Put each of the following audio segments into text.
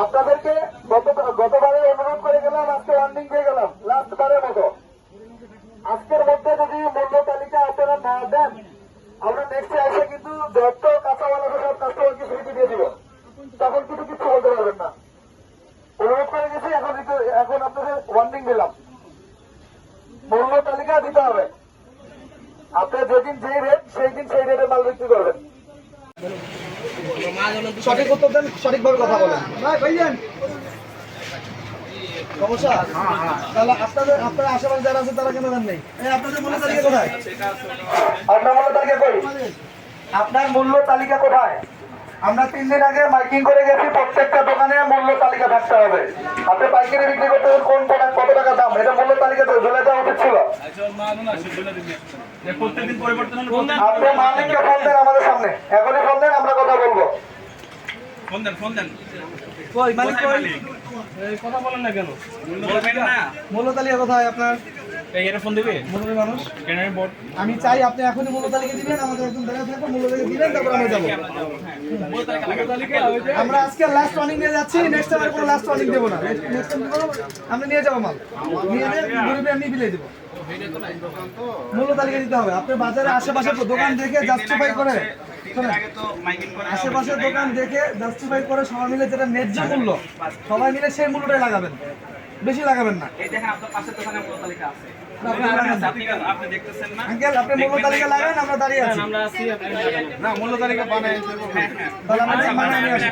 আপনাদেরকে গত গতবারে অনুরোধ করে গেলাম, আজকে ওয়ার্নিং পেয়ে গেলাম লাস্ট বারের মতো। আজকের মধ্যে যদি মূল্য তালিকা আপনারা না দেন, আমরা নেক্সটে এসে কিন্তু যত আছে, সব কাস্টমারকে ফ্রিতে দিয়ে দিব। তখন কিন্তু কিছু বলতে পারবেন না। অনুরোধ করে গেছি, এখন এখন আপনাদের ওয়ার্নিং দিলাম। মূল্য তালিকা দিতে হবে। আপনার যেদিন যেই রেট সেই দিন সেই রেটে মাল বিক্রি করবেন সঠিক উত্তর দেন সঠিকভাবে কথা বলেন। ভাই ভাইজান সমস্যা? তাহলে আপনাদের আপনার আশেপাশে যারা আছে তারা কেন দেন নেই? আপনাদের তালিকা কোথায়? আপনার মূল্য তালিকা কই? আপনার মূল্য তালিকা কোথায়? আমরা তিন দিন আগে মাইকিং করে গেছি প্রত্যেকটা দোকানে মূল্য তালিকা থাকতে হবে। আপনি পাইকারি বিক্রি করতে কোন প্রোডাক্ট কত টাকা দাম? এটা মূল্য তালিকাতে ঝুলে দেওয়া উচিত ছিল। আপনি মালিককে ফোন দেন আমাদের সামনে। এখনই ফোন দেন কথা বলব। ফোন দেন ফোন দেন। কই মালিক কই? কথা বলেন না কেন? বলবেন না। মূল্য কোথায় আপনার? এই এর ফোন দিবে? মূল্যের মানুষ? কেনারি বোর্ড। আমি চাই আপনি এখনই মূল্য তালিকা দিবেন আমাদের একদম দেখা থাকব মূল্য তালিকা দিবেন তারপর আমরা যাব। আমরা আজকে লাস্ট ওয়ার্নিং নিয়ে যাচ্ছি নেক্সট টাইম আর কোনো লাস্ট ওয়ার্নিং দেবো না। নেক্সট টাইম আমরা নিয়ে যাব মাল। নিয়ে গরিবে এমনি বিলে দেবো। মূল্য তালিকা দিতে হবে। আপনি বাজারে আশেপাশে দোকান দেখে জাস্টিফাই করে শোনেন, আগে তো মাইকিং করে আশেপাশের দোকান দেখে জাস্টিফাই করে সবাই মিলে যেটা ন্যায্য মূল্য সবাই মিলে সেই মূল্যটাই লাগাবেন। বেশি লাগাবেন না। এই দেখেন আপনার পাশের দোকানে মূল্য তালিকা আছে। আপনি লাগান। আপনি আপনি দেখতেছেন না? আঙ্কেল আপনি মূল্য তালিকা লাগান আমরা দাঁড়িয়ে আছি। আমরা আছি আপনি না মূল্য তালিকা বানাই হ্যাঁ হ্যাঁ। তাহলে আমরা বানিয়ে নিয়ে আসি।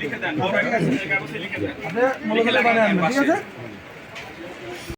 লিখে দেন বড় একটা কাগজে লিখে দেন। আপনি মূল্য তালিকা বানিয়ে ঠিক আছে?